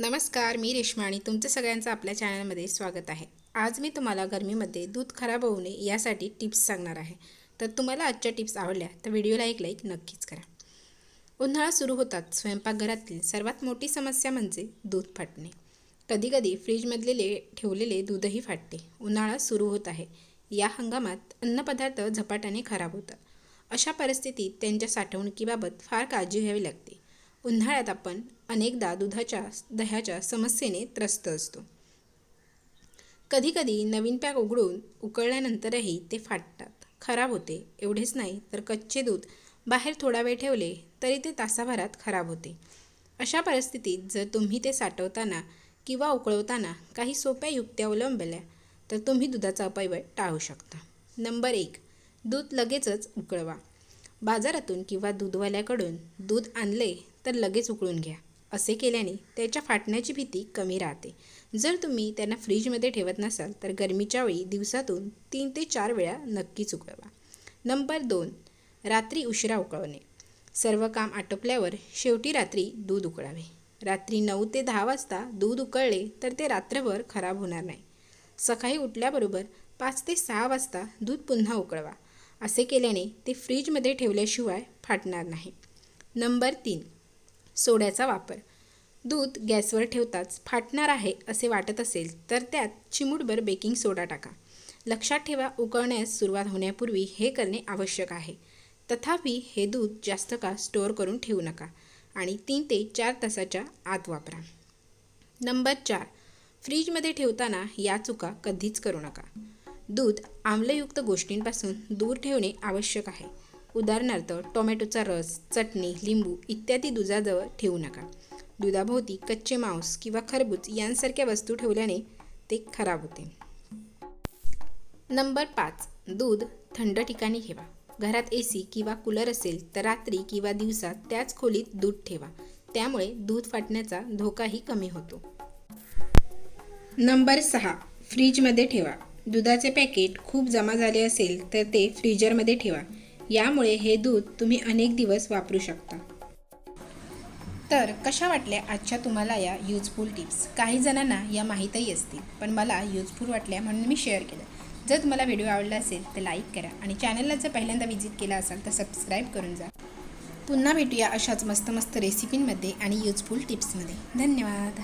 नमस्कार मी रेश्मा आणि तुमचं सगळ्यांचं आपल्या चॅनलमध्ये स्वागत आहे. आज मी तुम्हाला गरमीमध्ये दूध खराब होऊ नये यासाठी टिप्स सांगणार आहे. तर तुम्हाला आजच्या टिप्स आवडल्या तर व्हिडिओला एक लाईक नक्कीच करा. उन्हाळा सुरू होतात. स्वयंपाकघरातील सर्वात मोठी समस्या म्हणजे दूध फाटणे. कधीकधी फ्रीजमधलेले ठेवलेले दूधही फाटते. उन्हाळा सुरू होत आहे. या हंगामात अन्नपदार्थ झपाट्याने खराब होतात. अशा परिस्थितीत त्यांच्या साठवणुकीबाबत फार काळजी घ्यावी लागते. उन्हाळ्यात आपण अनेकदा दुधाच्या दह्याच्या समस्येने त्रस्त असतो. कधीकधी नवीन पॅक उघडून उकळल्यानंतरही ते फाटतात. खराब होते. एवढेच नाही तर कच्चे दूध बाहेर थोडा वेळ ठेवले तरी ते तासाभरात खराब होते. अशा परिस्थितीत जर तुम्ही ते साठवताना किंवा उकळवताना काही सोप्या युक्त्या अवलंबल्या तर तुम्ही दुधाचा अपव्यय टाळू शकता. नंबर एक दूध लगेचच उकळवा. बाजारातून किंवा दूधवाल्याकडून दूध आणले तर लगेच उकळून घ्या. असे केल्याने त्याच्या फाटण्याची भीती कमी राहते. जर तुम्ही त्यांना फ्रीजमध्ये ठेवत नसाल तर गरमीच्या वेळी दिवसातून तीन ते चार वेळा नक्कीच उकळवा नंबर दोन रात्री उशिरा उकळवणे सर्व काम आटोपल्यावर शेवटी रात्री दूध उकळावे. रात्री नऊ ते दहा वाजता दूध उकळले तर ते रात्रभर खराब होणार नाही. सकाळी उठल्याबरोबर पाच ते सहा वाजता दूध पुन्हा उकळवा. असे केल्याने ते फ्रीजमध्ये ठेवल्याशिवाय फाटणार नाही. नंबर तीन सोड्याचा वापर. दूध गॅसवर ठेवताच फाटणार आहे असे वाटत असेल तर त्यात चिमूटभर बेकिंग सोडा टाका. लक्षात ठेवा उकळण्यास सुरुवात होण्यापूर्वी हे करणे आवश्यक आहे. तथापि हे दूध जास्त का स्टोअर करून ठेवू नका आणि तीन ते चार तासाच्या आत वापरा. नंबर चार फ्रीजमध्ये ठेवताना या चुका कधीच करू नका. दूध आम्लयुक्त गोष्टींपासून दूर ठेवणे आवश्यक आहे. उदाहरणार्थ टोमॅटोचा रस चटणी लिंबू इत्यादी दुधाजवळ ठेवू नका. दुधाभोवती कच्चे मांस किंवा खरबूज यांसारख्या वस्तू ठेवल्याने ते खराब होते. नंबर पाच दूध थंड ठिकाणी ठेवा. घरात ए सी किंवा कूलर असेल तर रात्री किंवा दिवसात त्याच खोलीत दूध ठेवा. त्यामुळे दूध फाटण्याचा धोकाही कमी होतो. नंबर सहा फ्रीजमध्ये ठेवा. दुधाचे पॅकेट खूप जमा झाले असेल तर ते फ्रीजरमध्ये ठेवा. यामुळे हे दूध तुम्ही अनेक दिवस वापरू शकता. तर कशा वाटल्या आजच्या तुम्हाला या यूजफुल टिप्स काही जणांना या माहीतही असतील पण मला यूजफुल वाटल्या म्हणून मी शेअर केलं. जर तुम्हाला व्हिडिओ आवडला असेल तर लाईक करा आणि चॅनलला जर पहिल्यांदा व्हिजिट केला असाल तर सबस्क्राईब करून जा. पुन्हा भेटूया अशाच मस्त मस्त रेसिपींमध्ये आणि यूजफुल टिप्समध्ये धन्यवाद.